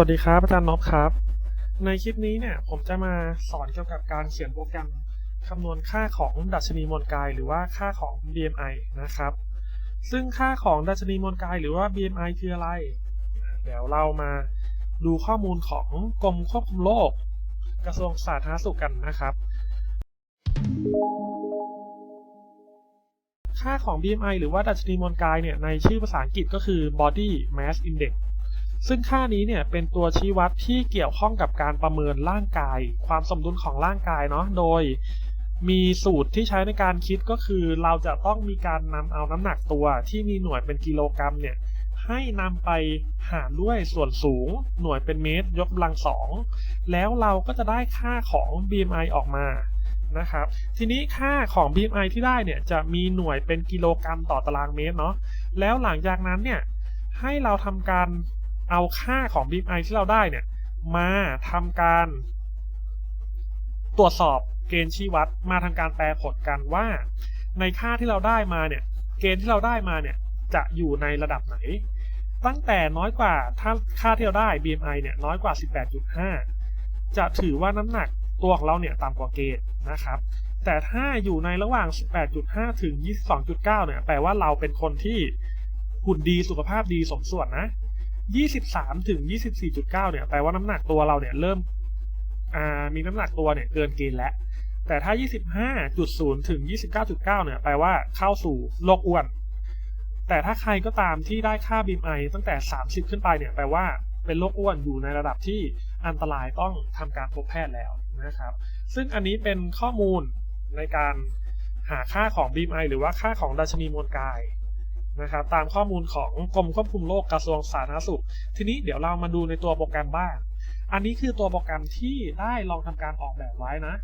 วัสดีครับอาจารย์นพครับ ในคลิปนี้เนี่ยผมจะมาสอนเกี่ยวกับการเขียนโปรแกรมคำนวณค่าของดัชนีมวลกาย หรือว่าค่าของ BMI นะครับ ซึ่งค่าของดัชนีมวลกาย หรือว่า BMI คืออะไร เดี๋ยวเรามาดูข้อมูลของกรมควบคุมโรคกระทรวงสาธารณสุขกันนะครับ ค่าของ BMI หรือว่าดัชนีมวลกายเนี่ยในชื่อภาษาอังกฤษก็คือ Body Mass Index ซึ่งค่านี้เนี่ยเป็นตัวชี้วัดที่เกี่ยวข้องกับการประเมินร่างกาย ความสมดุลของร่างกายเนาะโดย มีสูตรที่ใช้ในการคิดก็คือ เราจะต้องมีการนำเอาน้ำหนักตัวที่มีหน่วยเป็นกิโลกรัมเนี่ยให้นำไปหารด้วยส่วนสูงหน่วยเป็นเมตร ยกกำลังสองแล้วเราก็จะได้ค่าของ BMI ออกมานะครับทีนี้ค่าของ BMI ที่ได้เนี่ยจะมีหน่วยเป็นกิโลกรัมต่อตารางเมตรเนาะแล้วหลังจากนั้นเนี่ยให้เราทำการ เอาค่าของ BMI ที่เราได้เนี่ย มาทำการ ตรวจสอบเกณฑ์ชี้วัดมาทำการแปลผลกันว่า ในค่าที่เราได้มาเนี่ย เกณฑ์ที่เราได้มาเนี่ย จะอยู่ในระดับไหน ตั้งแต่น้อยกว่าถ้าค่าที่เราได้ BMI เนี่ยน้อยกว่า 18.5 จะถือว่าน้ำหนักตัวของเราเนี่ยต่ำกว่าเกณฑ์นะครับแต่ถ้าอยู่ในระหว่าง 18.5 ถึง 22.9 เนี่ย แปลว่าเราเป็นคนที่หุ่นดีสุขภาพดีสมส่วนนะ 23ถึง24.9เนี่ยแปลว่าน้ำหนักตัวเราเนี่ยเริ่มมีน้ำหนักตัวเนี่ยเกินเกณฑ์แล้ว แต่ถ้า 25.0 ถึง 29.9เนี่ยแปลว่าเข้าสู่โรคอ้วน แต่ถ้าใครก็ตามที่ได้ค่า BMI ตั้งแต่ 30 ขึ้นไปเนี่ยแปลว่าเป็นโรคอ้วนอยู่ในระดับที่อันตรายต้องทำการพบแพทย์แล้วนะครับ ซึ่งอันนี้เป็นข้อมูลในการหาค่าของ BMI หรือว่าค่าของดัชนีมวลกาย นะครับตามข้อมูลของกรมควบคุมโรคกระทรวงสาธารณสุข ทีนี้เดี๋ยวเรามาดูในตัวโปรแกรมบ้าง อันนี้คือตัวโปรแกรมที่ได้ลองทำการออกแบบไว้นะ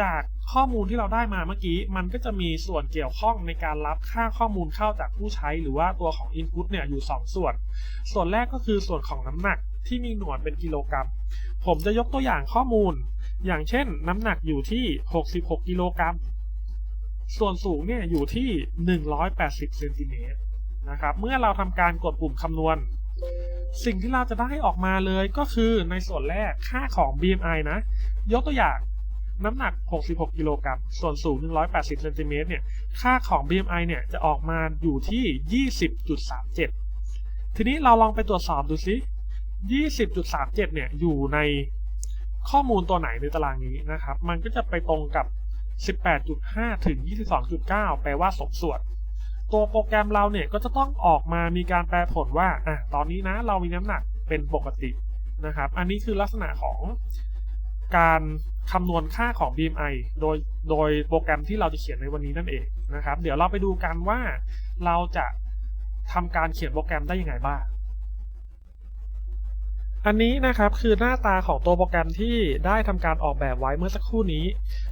จากข้อมูลที่เราได้มาเมื่อกี้ มันก็จะมีส่วนเกี่ยวข้องในการรับค่าข้อมูลเข้าจากผู้ใช้หรือว่าตัวของ Input เนี่ยอยู่ 2 ส่วน ส่วนแรกก็คือส่วนของน้ำหนักที่มีหน่วยเป็นกิโลกรัม ผมจะยกตัวอย่างข้อมูล อย่างเช่น น้ำหนักอยู่ที่ 66 กิโลกรัม ส่วนสูงเนี่ยอยู่ที่ 180 เซนติเมตร นะครับ เมื่อเราทำการกดปุ่มคำนวณ สิ่งที่เราจะได้ออกมาเลยก็คือในส่วนแรกค่าของ BMI นะ ยกตัวอย่างน้ำหนัก 66 กิโลกรัม ส่วนสูง 180 เซนติเมตรเนี่ย ค่าของ BMI เนี่ย จะออกมาอยู่ที่ 20.37 ทีนี้เราลองไปตรวจสอบดูซิ 20.37 เนี่ย อยู่ในข้อมูลตัวไหนในตารางนี้นะครับ มันก็จะไปตรงกับ 18.5 ถึง 22.9 แปลว่าสมส่วน ตัวโปรแกรมเราเนี่ยก็จะต้องออกมามีการแปลผลว่าอะตอนนี้นะเรามีน้ำหนักเป็นปกตินะครับ อันนี้คือลักษณะของการคำนวณค่าของ BMI โดยโดยโปรแกรมที่เราจะเขียนในวันนี้นั่นเองนะครับ เดี๋ยวเราไปดูกันว่าเราจะทำการเขียนโปรแกรมได้ยังไงบ้าง อันนี้นะครับคือหน้าตาของตัวโปรแกรมที่ได้ทำการออกแบบไว้เมื่อสักครู่นี้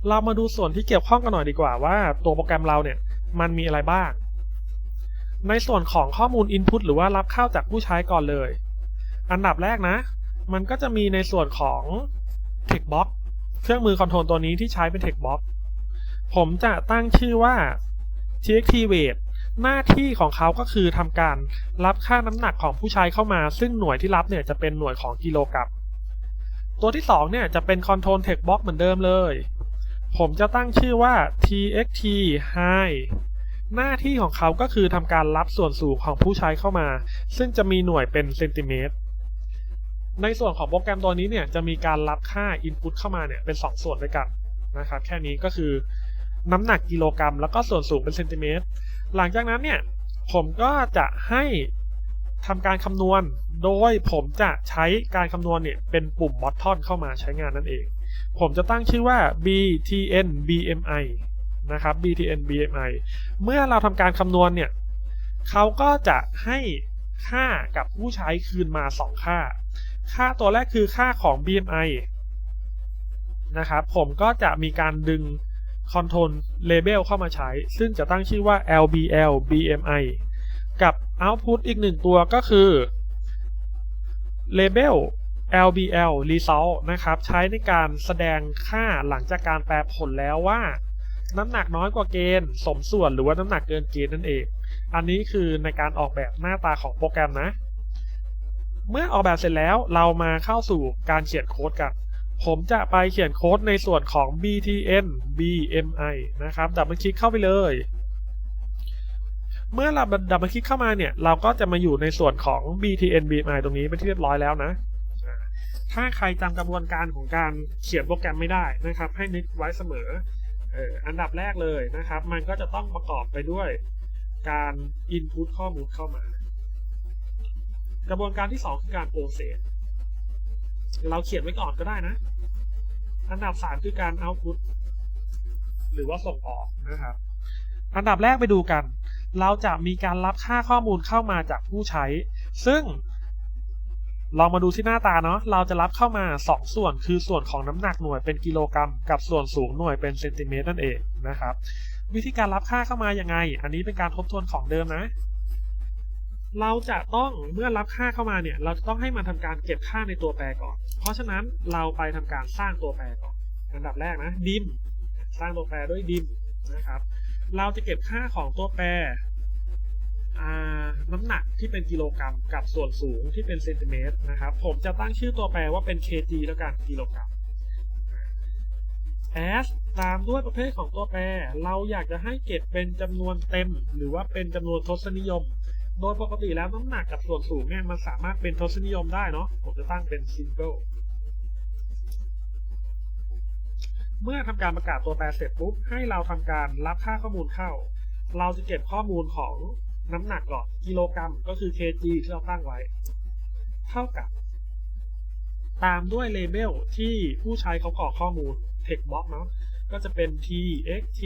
เรามาดูส่วนที่เกี่ยวข้องกันหน่อยดีกว่าว่า ตัวโปรแกรมเราเนี่ยมันมีอะไรบ้าง ในส่วนของข้อมูล Input หรือว่ารับเข้าจากผู้ใช้ก่อนเลย อันดับแรกนะ มันก็จะมีในส่วนของ Textbox เครื่องมือคอนโทรลตัวนี้ที่ใช้เป็น Textbox ผมจะตั้งชื่อว่า txt weight หน้าที่ของเขาก็คือทำการรับค่าน้ำหนักของผู้ใช้เข้ามา ซึ่งหน่วยที่รับเนี่ยจะเป็นหน่วยของกิโลกรัม ตัวที่ 2 เนี่ยจะเป็น control text box เหมือนเดิมเลย ผมจะตั้งชื่อว่า txt high หน้าที่ของเขาก็คือทำการรับส่วนสูงของผู้ใช้เข้ามา ซึ่งจะมีหน่วยเป็นเซนติเมตร ในส่วนของโปรแกรมตัวนี้เนี่ยจะมีการรับค่า input เข้ามาเนี่ยเป็น 2 ส่วนด้วยกันนะครับ แค่นี้ก็คือน้ำหนักกิโลกรัม แล้วก็ส่วนสูงเป็นเซนติเมตร หลังจากนั้นเนี่ยผมก็จะให้ทำการคำนวณ โดยผมจะใช้การคำนวณเนี่ยเป็นปุ่ม button เข้ามาใช้งานนั่นเอง ผมจะตั้งชื่อว่า btn bmi นะครับ btn bmi เมื่อเราทำการคำนวณเนี่ยเขาก็จะให้ค่ากับผู้ใช้คืนมา 2 ค่า ค่าตัวแรกคือค่าของ bmi นะครับผมก็จะมีการดึง Control Label เข้ามาใช้ ซึ่งจะตั้งชื่อว่า LBL BMI กับ Output อีกหนึ่งตัวก็คือ Label LBL Result นะครับ ใช้ในการแสดงค่าหลังจากการแปลผลแล้วว่า น้ำหนักน้อยกว่าเกณฑ์ สมส่วนหรือว่าน้ำหนักเกินเกณฑ์นั่นเอง อันนี้คือในการออกแบบหน้าตาของโปรแกรมนะ เมื่อออกแบบเสร็จแล้วเรามาเข้าสู่การเขียนโค้ดกัน ผมจะไปเขียนโค้ดในส่วนของ btn bmi นะครับดับเบิลคลิกเข้าไปเลย เมื่อเราดับเบิลคลิกเข้ามาเนี่ย เราก็จะมาอยู่ในส่วนของ btn bmi ตรงนี้เป็นที่เรียบร้อยแล้วนะถ้าใครจำกระบวนการของการเขียนโปรแกรมไม่ได้นะครับ ให้นึกไว้เสมอ อออันดับแรกเลยนะครับ มันก็จะต้องประกอบไปด้วยการ input ข้อมูลเข้ามา กระบวนการที่ 2 คือการ process เราเขียนไว้ก่อนก็ได้นะ อันดับ 3 คือการ output หรือว่าส่งออกนะครับ อันดับแรกไปดูกัน เราจะมีการรับค่าข้อมูลเข้ามาจากผู้ใช้ ซึ่ง ลองมาดูที่หน้าตาเนาะ เราจะรับเข้ามา 2 ส่วน คือส่วนของน้ำหนักหน่วยเป็นกิโลกรัม กับส่วนสูงหน่วยเป็นเซนติเมตรนั่นเองนะครับ วิธีการรับค่าเข้ามายังไง อันนี้เป็นการทบทวนของเดิมนะ เราจะต้องเมื่อรับค่าเข้ามาเนี่ย เราจะต้องให้มันทำการเก็บค่าในตัวแปรก่อน เพราะฉะนั้นเราไปทำการสร้างตัวแปรก่อนอันดับแรกนะดิม สร้างตัวแปรด้วยดิมนะครับ เราจะเก็บค่าของตัวแปร น้ำหนักที่เป็นกิโลกรัมกับส่วนสูงที่เป็นเซนติเมตรนะครับ ผมจะตั้งชื่อตัวแปรว่าเป็น kg แล้วกันกิโลกรัม as ตามด้วยประเภทของตัวแปร เราอยากจะให้เก็บเป็นจำนวนเต็ม หรือว่าเป็นจำนวนทศนิยม โดยปกติแล้วน้ำหนักกับส่วนสูงเนี่ยมันสามารถเป็นทศนิยมได้เนาะผมจะตั้งเป็น single เมื่อทำการประกาศตัวแปรเสร็จปุ๊บให้เราทำการรับค่าข้อมูลเข้า เราจะเก็บข้อมูลของ น้ำหนักก่อนกิโลกรัมก็คือ kg ที่เราตั้งไว้ เท่ากับ ตามด้วยเลเบลที่ผู้ใช้เขากรอกข้อมูล text box เนาะก็จะเป็น txt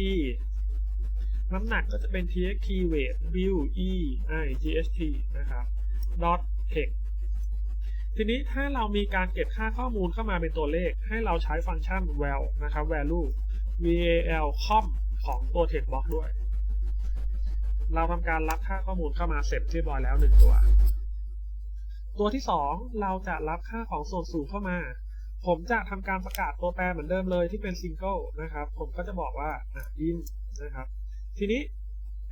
น้ำหนักก็จะเป็น txt weight w e i gst นะครับ dot text ทีนี้ถ้าเรามีการเก็บค่าข้อมูลเข้ามาเป็นตัวเลข ให้เราใช้ฟังก์ชัน val นะครับ value val com ของตัว text box ด้วย เราทำการรับค่าข้อมูลเข้ามาเสร็จเรียบร้อยแล้ว 1 ตัว ตัวที่ 2 เราจะรับค่าของส่วนสูงเข้ามา ผมจะทำการประกาศตัวแปรเหมือนเดิมเลยที่เป็น single นะครับ ผมก็จะบอกว่า in นะครับ ทีนี้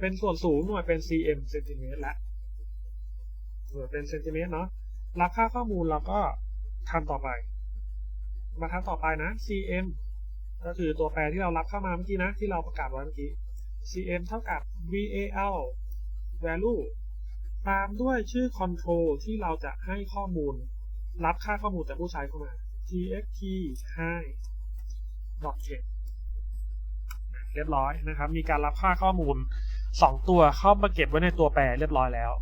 เป็นส่วนสูงหน่วยเป็น cm เซนติเมตรและหน่วยเป็นเซนติเมตรเนาะรับค่าข้อมูลเราก็ทำต่อไป มาทำต่อไปนะ cm ก็คือตัวแปรที่เรารับเข้ามาเมื่อกี้นะ ที่เราประกาศไว้เมื่อกี้ cm เท่ากับ val value ตามด้วยชื่อ control ที่เราจะให้ข้อมูล รับค่าข้อมูลจากผู้ใช้เข้ามา txt high dot text เรียบร้อยนะครับ มีการรับค่าข้อมูล 2 ตัวเข้ามาเก็บไว้ในตัวแปรเรียบร้อยแล้ว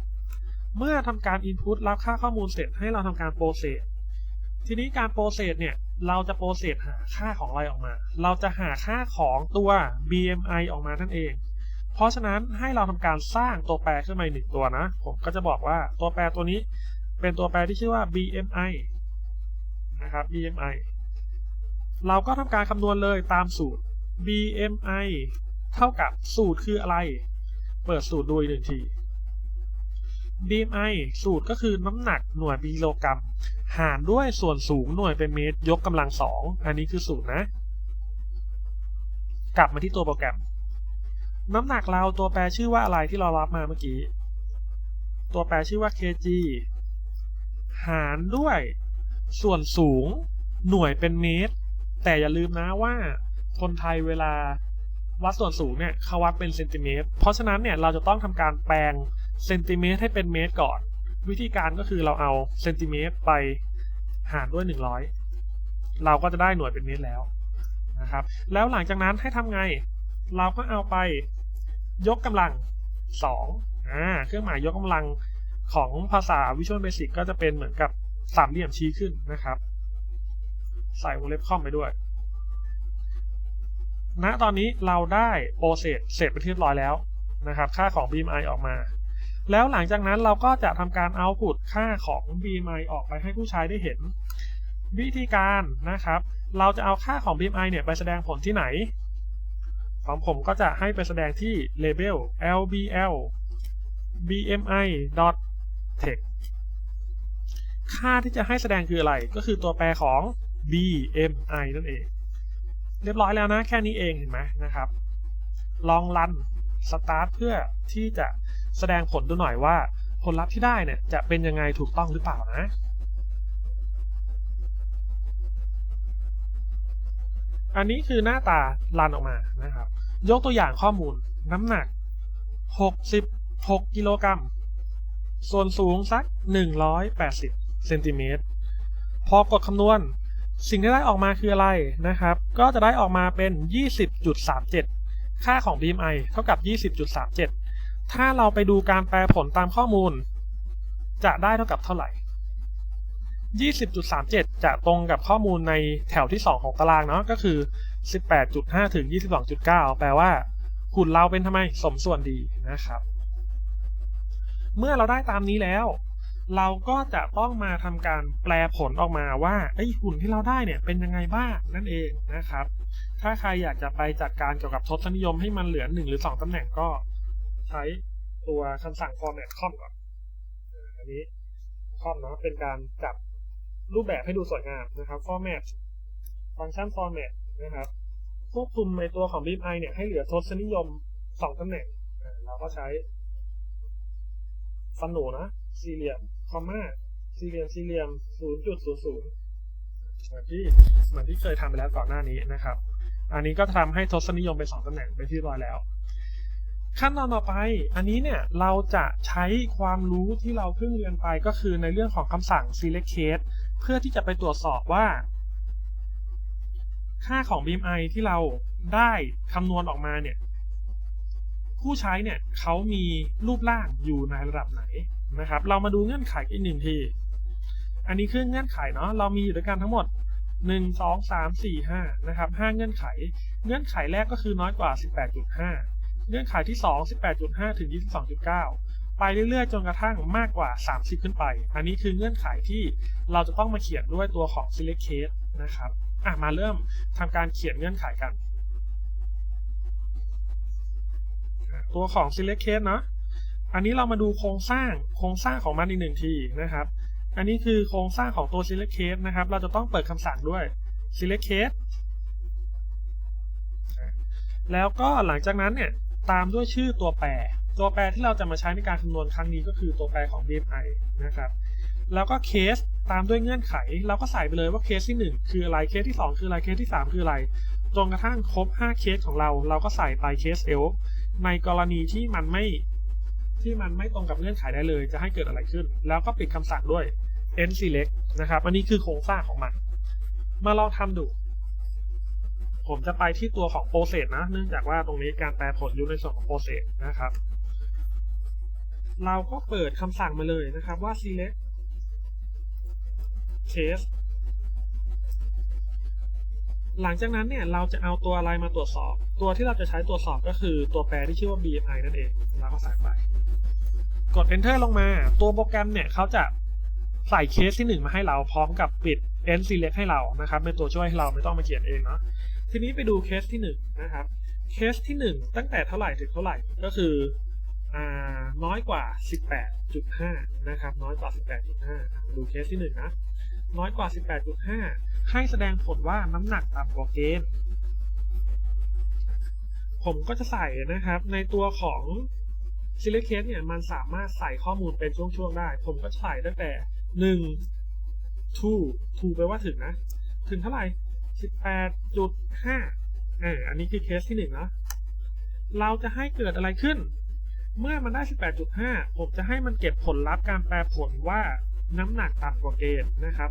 เมื่อทำการ input รับค่าข้อมูลเสร็จให้เราทำการ process ทีนี้การ process เนี่ย เราจะ process หาค่าของอะไรออกมา เราจะหาค่าของตัว BMI ออกมานั่นเอง เพราะฉะนั้นให้เราทำการสร้างตัวแปรขึ้นมาหนึ่งตัวนะ ผมก็จะบอกว่าตัวแปรตัวนี้เป็นตัวแปรที่ชื่อว่า BMI นะครับ BMI เราก็ทำการคำนวณเลยตามสูตร BMI เท่ากับสูตรคืออะไร เปิดสูตรดูอีกหนึ่งที BMI สูตรก็คือน้ำหนักหน่วยกิโลกรัม หารด้วยส่วนสูงหน่วยเป็นเมตรยกกำลังสองอันนี้คือสูตรนะ กลับมาที่ตัวโปรแกรม น้ำหนักเราตัวแปรชื่อว่าอะไรที่เรารับมาเมื่อกี้ ตัวแปรชื่อว่า kg หารด้วยส่วนสูงหน่วยเป็นเมตร แต่อย่าลืมนะว่าคนไทยเวลาวัดส่วนสูงเนี่ยเขาวัดเป็นเซนติเมตร เพราะฉะนั้นเนี่ยเราจะต้องทำการแปลงเซนติเมตรให้เป็นเมตรก่อน วิธีการก็คือเราเอาเซนติเมตรไปหารด้วย 100 เราก็จะได้หน่วยเป็นเมตรแล้วนะครับ แล้วหลังจากนั้นให้ทำไง เราก็เอาไปยกกำลัง2อ่าเครื่องหมายยกกำลังของภาษา Visual Basic ก็จะเป็นเหมือนกับสามเหลี่ยมชี้ขึ้นนะครับ ใส่วงเล็บคอมไปด้วยณตอนนี้เราได้โปรเซสเสร็จไปที่เรียบร้อยแล้วนะครับ ค่าของ BMI ออกมา แล้วหลังจากนั้นเราก็จะทำการเอาพุตค่าของ BMI ออกไปให้ผู้ใช้ได้เห็น วิธีการนะครับ เราจะเอาค่าของ BMI เนี่ยไปแสดงผลที่ไหน ของผมก็จะให้ไปแสดงที่ label lbl bmi text ค่าที่จะให้แสดงคืออะไร ก็คือตัวแปรของ BMI นั่นเอง เรียบร้อยแล้วนะ แค่นี้เองเห็นไหมนะครับ ลองรันสตาร์ทเพื่อที่จะ แสดงผลดูหน่อยว่าผลลัพธ์ที่ได้เนี่ยจะเป็นยังไงถูกต้องหรือเปล่านะ อันนี้คือหน้าตาลันออกมานะครับ ยกตัวอย่างข้อมูลน้ำหนัก 66 กิโลกรัม ส่วนสูงสัก 180 เซนติเมตร พอกดคำนวณสิ่งที่ได้ออกมาคืออะไรนะครับ ก็จะได้ออกมาเป็น 20.37 ค่าของ BMI เท่ากับ 20.37 ถ้าเราไปดูการแปลผลตามข้อมูล จะได้เท่ากับเท่าไหร่ 20.37 จะตรงกับข้อมูลในแถวที่ 2 ของตารางเนาะก็คือ 18.5 ถึง 22.9 แปลว่าหุ่นเราเป็นทำไมสมส่วนดีนะครับ เมื่อเราได้ตามนี้แล้ว เราก็จะต้องมาทำการแปลผลออกมาว่าไอ้หุ่นที่เราได้เนี่ยเป็นยังไงบ้างนั่นเองนะครับ ถ้าใครอยากจะไปจัดการเกี่ยวกับทศนิยมให้มันเหลือ 1 หรือ 2ตำแหน่งก็ ช้ตัวคำสั่ง format com ก่อน อันนี้ com เนาะเป็นการจับรูปแบบให้ดูสวยงามนะครับ format ฟังก์ชัน format นะครับควบคุมในตัวของ BMI เนี่ยให้เหลือทศนิยม2ตำแหน่งเราก็ใช้ฟันหนูนะสี่เหลี่ยมคอมมาสี่เหลี่ยมสี่เหลี่ยมศูนย์จุดศูนย์ศูนย์เหมือนที่เหมือนที่เคยทำไปแล้วก่อนหน้านี้นะครับ อันนี้ก็ทำให้ทศนิยมเป็นสองตำแหน่งเป็นที่ร้อยแล้ว ขั้นตอนต่อไป อันนี้เนี่ยเราจะใช้ความรู้ที่เราเพิ่งเรียนไปก็คือในเรื่องของคำสั่ง select case เพื่อที่จะไปตรวจสอบว่า ค่าของ BMI ที่เราได้คำนวณออกมาเนี่ย ผู้ใช้เนี่ยเขามีรูปร่างอยู่ในระดับไหนนะครับ เรามาดูเงื่อนไขอีกหนึ่งที อันนี้คือเงื่อนไขเนาะ เรามีอยู่ด้วยกันทั้งหมด 1 2 3 4 5 นะครับ 5 เงื่อนไข เงื่อนไขแรกก็คือน้อยกว่า 18.5 เงื่อนไขที่ 2 18.5 ถึง 22.9 ไปเรื่อยๆ จนกระทั่งมากกว่า 30 ขึ้นไป อันนี้คือเงื่อนไขที่เราจะต้องมาเขียนด้วยตัวของ select case นะครับอะมาเริ่มทำการเขียนเงื่อนไขกัน ตัวของ select case เนาะอันนี้เรามาดูโครงสร้างโครงสร้างของมันอีกหนึ่งทีนะครับ อันนี้คือโครงสร้างของตัว select case นะครับ เราจะต้องเปิดคำสั่งด้วย select case แล้วก็หลังจากนั้นเนี่ย ตามด้วยชื่อตัวแปร ตัวแปรที่เราจะมาใช้ในการคำนวณครั้งนี้ก็คือตัวแปรของ BMI นะครับ แล้วก็เคสตามด้วยเงื่อนไข เราก็ใส่ไปเลยว่าเคสที่ 1 คืออะไร เคสที่ 2 คืออะไร เคสที่ 3 คืออะไร จนกระทั่งครบ 5 เคสของเรา เราก็ใส่ไปเคส L ในกรณีที่มันไม่ที่มันไม่ตรงกับเงื่อนไขได้เลย จะให้เกิดอะไรขึ้น แล้วก็ปิดคำสั่งด้วย n select นะครับ อันนี้คือโครงสร้างของมัน มาลองทำดู ผมจะไปที่ตัวของ process นะ เนื่องจากว่าตรงนี้การแปลผลอยู่ในส่วนของ process นะครับ เราก็เปิดคำสั่งมาเลยนะครับว่า select case หลังจากนั้นเนี่ยเราจะเอาตัวอะไรมาตรวจสอบ ตัวที่เราจะใช้ตรวจสอบก็คือตัวแปรที่ชื่อว่า BMI นั่นเองเราก็ใส่ไป กด enter ลงมา ตัวโปรแกรมเนี่ยเขาจะใส่เคสที่ 1 มาให้เราพร้อมกับปิด end select ให้เรานะครับเป็นตัวช่วยให้เราไม่ต้องมาเขียนเองเนาะ ทีนี้ไปดูเคสที่1นนะครับ เคสที่ 1 ตั้งแต่เท่าไหร่ถึงเท่าไหร่ก็คือน้อยกว่า 18.5 นะครับ น้อยกว่า 18.5 ดูเคสที่ 1 นะ น้อยกว่า 18.5 ให้แสดงผลว่าน้ำหนักต่ำกว่าเกณฑ์ ผมก็จะใส่นะครับ ในตัวของ select case เนี่ย มันสามารถใส่ข้อมูลเป็นช่วงๆได้ ผมก็ใส่ตั้งแต่ 1 to to แปลว่าถึงนะ ถึงเท่าไหร่ 18.5อ่าอันนี้คือเคสที่1นะเราจะให้เกิดอะไรขึ้น เมื่อมันได้ 18.5 ผมจะให้มันเก็บผลลัพธ์การแปลผลว่าน้ำหนักต่ำกว่าเกณฑ์นะครับ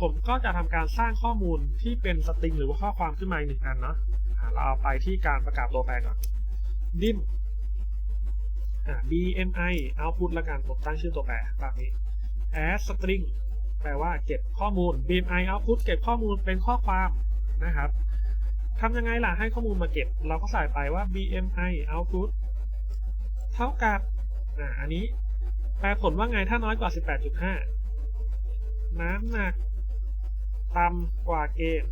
ผมก็จะทำการสร้างข้อมูลที่เป็นสตริงหรือว่าข้อความขึ้นมาอีกหนึ่งอันเนาะเราเอาไปที่การประกาศตัวแปรก่อน dim bmi output ละกันผมตั้งชื่อตัวแปรแบบนี้ add string แปลว่าเก็บข้อมูล bmi output เก็บข้อมูลเป็นข้อความนะครับทำยังไงล่ะให้ข้อมูลมาเก็บ เราก็ใส่ไปว่า bmi output เท่ากับอ่าอันนี้แปลผลว่าไงถ้าน้อยกว่า 18.5 น้ำหนักต่ำกว่าเกณฑ์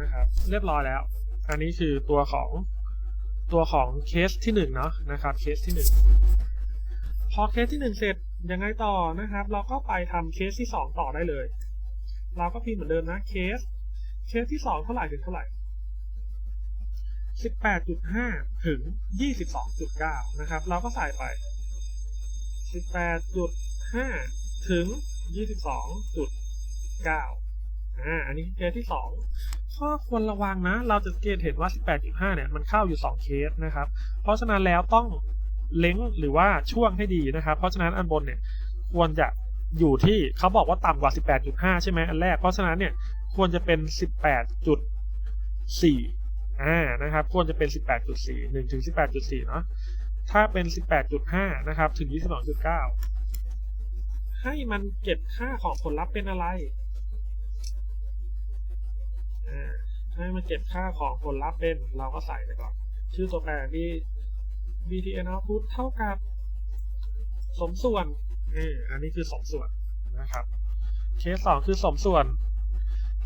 นะครับเรียบร้อยแล้ว อันนี้คือตัวของตัวของเคสที่1เนาะนะครับเคสที่ 1 พอเคสที่ 1 เสร็จ ยังไงต่อนะครับ เราก็ไปทำเคสที่ 2 ต่อได้เลย เราก็พิมพ์เหมือนเดิมนะ เคส เคสที่ 2 เท่าไหร่ถึงเท่าไหร่ 18.5 ถึง 22.9 นะครับ เราก็ใส่ไป 18.5 ถึง 22.9 อ่า อันนี้เคสที่สองข้อควรระวังนะ เราจะสังเกตเห็นว่า 18.5 เนี่ย มันเข้าอยู่ 2 เคสนะครับ เพราะฉะนั้นแล้วต้อง เล้งหรือว่าช่วงให้ดีนะครับ เพราะฉะนั้นอันบนเนี่ยควรจะอยู่ที่เขาบอกว่าต่ำกว่า 18.5 ใช่ไหมอันแรก เพราะฉะนั้นเนี่ยควรจะเป็น 18.4อ่านะครับควรจะเป็น 18.4 1ถึง18.4 เนาะถ้าเป็น 18.5 นะครับ ถึง 22.9 ให้มันเก็บค่าของผลลัพธ์เป็นอะไรอ่าให้มันเก็บค่าของผลลัพธ์เป็นเราก็ใส่ไปก่อน ชื่อตัวแปรที่ btn output เท่ากับ สมส่วนเอออันนี้คือสมส่วนนะครับ เคสสองคือสมส่วน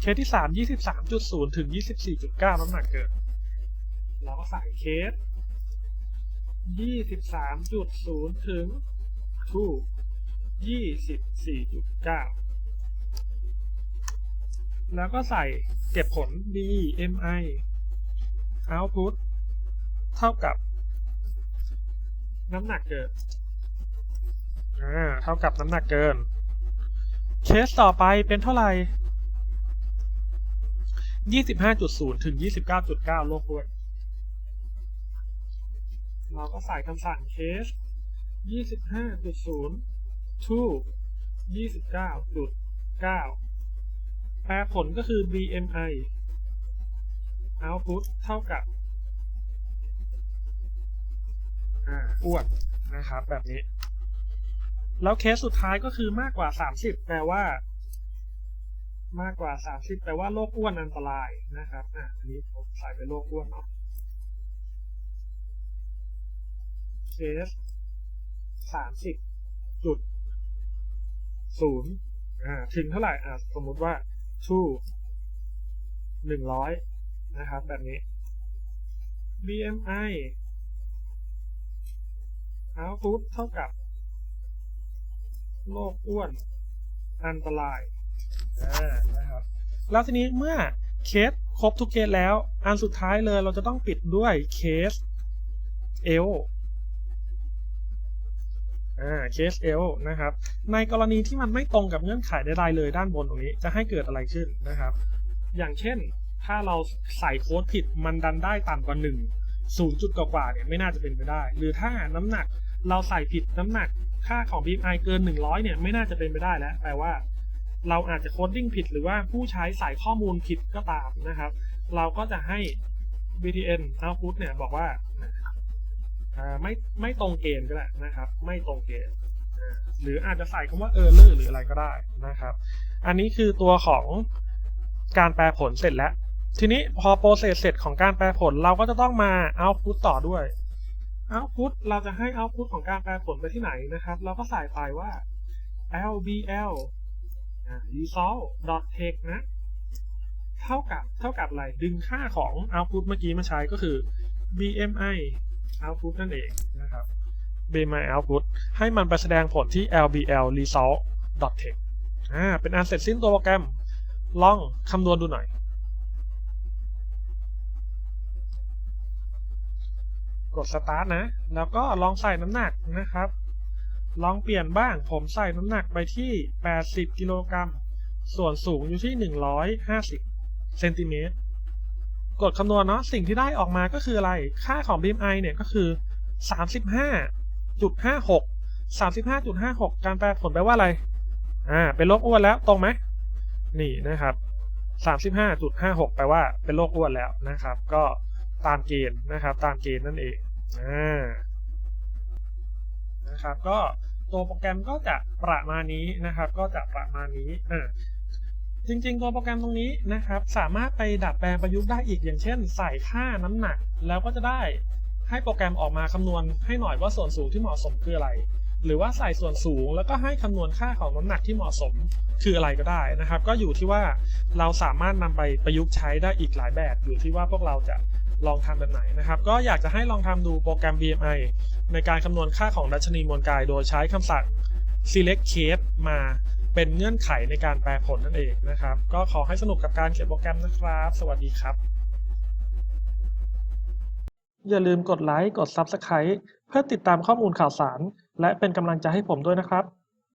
เคสที่สามยี่สิบสามจุดศูนย์ถึงยี่สิบสี่จุดเก้าน้ำหนักเกินเราก็ใส่เคสยี่สิบสามจุดศูนย์ถึง two ยี่สิบสี่จุดเก้าแล้วก็ใส่เก็บผล BMI output เท่ากับ น้ำหนักเกินอ่เท่ากับน้ำหนักเกิน เคสต่อไปเป็นเท่าไหร่ยี่สิบห้าจุดศูนย์ถึงยี่สิบเก้าจุดเก้าโลกด้วย เราก็ใส่คำสั่งเคสยี่สิบห้าจุดศูนย์ to ยี่สิบเก้าจุดเก้าแปลผลก็คือ BMI output เท่ากับ อ้วนนะครับ แบบนี้ แล้วเคสสุดท้ายก็คือมากกว่า 30 แปลว่า มากกว่า 30 แปลว่าโรคอ้วนอันตรายนะครับอ่าอันนี้ผมใส่ไปโรคอ้วนเนาะเคส30จุด0อ่าถึงเท่าไหร่อ่าสมมุติว่า to 100 นะครับ แบบนี้ BMI output เท่ากับโรคอ้วนอันตรายอ่านะครับแล้วทีนี้เมื่อเคสครบทุกเคสแล้ว อันสุดท้ายเลยเราจะต้องปิดด้วยเคสเอลอ่าเคสเอลนะครับ ในกรณีที่มันไม่ตรงกับเงื่อนไขใดๆเลยด้านบนตรงนี้ จะให้เกิดอะไรขึ้นนะครับ อย่างเช่น ถ้าเราใส่โค้ดผิดมันดันได้ต่ำกว่า1 0จุดกว่าๆเนี่ยไม่น่าจะเป็นไปได้ หรือถ้าน้ำหนัก เราใส่ผิดน้ำหนักค่าของ BMI เกิน 100 เนี่ยไม่น่าจะเป็นไปได้แล้วแปลว่า เราอาจจะโคดดิ้งผิดหรือว่าผู้ใช้ใส่ข้อมูลผิดก็ตามนะครับ เราก็จะให้ BTN output เนี่ยบอกว่าไม่ไม่ตรงเกณฑ์ก็ได้นะครับ ไม่ตรงเกณฑ์หรืออาจจะใส่คำว่า error หรืออะไรก็ได้นะครับ อันนี้คือตัวของการแปลผลเสร็จแล้ว ทีนี้พอโปรเซสเสร็จของการแปลผลเราก็จะต้องมา output ต่อด้วย output เราจะให้ output ของการแปลผลไปที่ไหนนะครับ เราก็ใส่ไปว่า lbl result text นะ เท่ากับเท่ากับอะไร ดึงค่าของ output เมื่อกี้มาใช้ก็คือ bmi output นั่นเองนะครับ bmi output ให้มันไปแสดงผลที่ lbl result text อ่า เป็นอันเสร็จสิ้นตัวโปรแกรม ลองคำนวณดูหน่อย กด start นะ แล้วก็ลองใส่น้ำหนักนะครับ ลองเปลี่ยนบ้าง ผมใส่น้ำหนักไปที่ 80 กิโลกรัม ส่วนสูงอยู่ที่ 150 เซนติเมตร กดคำนวณเนาะ สิ่งที่ได้ออกมาก็คืออะไร ค่าของ BMI เนี่ยก็คือ 35.56 35.56 การแปลผลแปลว่าอะไร อ่า เป็นโรคอ้วนแล้ว ตรงไหม นี่นะครับ 35.56 แปลว่าเป็นโรคอ้วนแล้วนะครับ ก็ตามเกณฑ์นะครับ ตามเกณฑ์นั่นเอง นะครับ ก็ตัวโปรแกรมก็จะประมาณนี้นะครับ ก็จะประมาณนี้อ่าจริงๆ ตัวโปรแกรมตรงนี้นะครับ สามารถไปดัดแปลงประยุกต์ได้อีกอย่างเช่น ใส่ค่าน้ำหนัก แล้วก็จะได้ให้โปรแกรมออกมาคำนวณให้หน่อยว่าส่วนสูงที่เหมาะสมคืออะไร หรือว่าใส่ส่วนสูงแล้วก็ให้คำนวณค่าของน้ำหนักที่เหมาะสมคืออะไรก็ได้นะครับ ก็อยู่ที่ว่าเราสามารถนำไปประยุกต์ใช้ได้อีกหลายแบบอยู่ที่ว่าพวกเราจะ ลองทำแบบไหนนะครับ ก็อยากจะให้ลองทำดูโปรแกรม BMI ในการคำนวณค่าของดัชนีมวลกาย โดยใช้คำสั่ง select case มาเป็นเงื่อนไขในการแปลผลนั่นเองนะครับ ก็ขอให้สนุกกับการเขียนโปรแกรมนะครับ สวัสดีครับ อย่าลืมกดไลค์ กด Subscribe เพื่อติดตามข้อมูลข่าวสาร และเป็นกำลังใจให้ผมด้วยนะครับ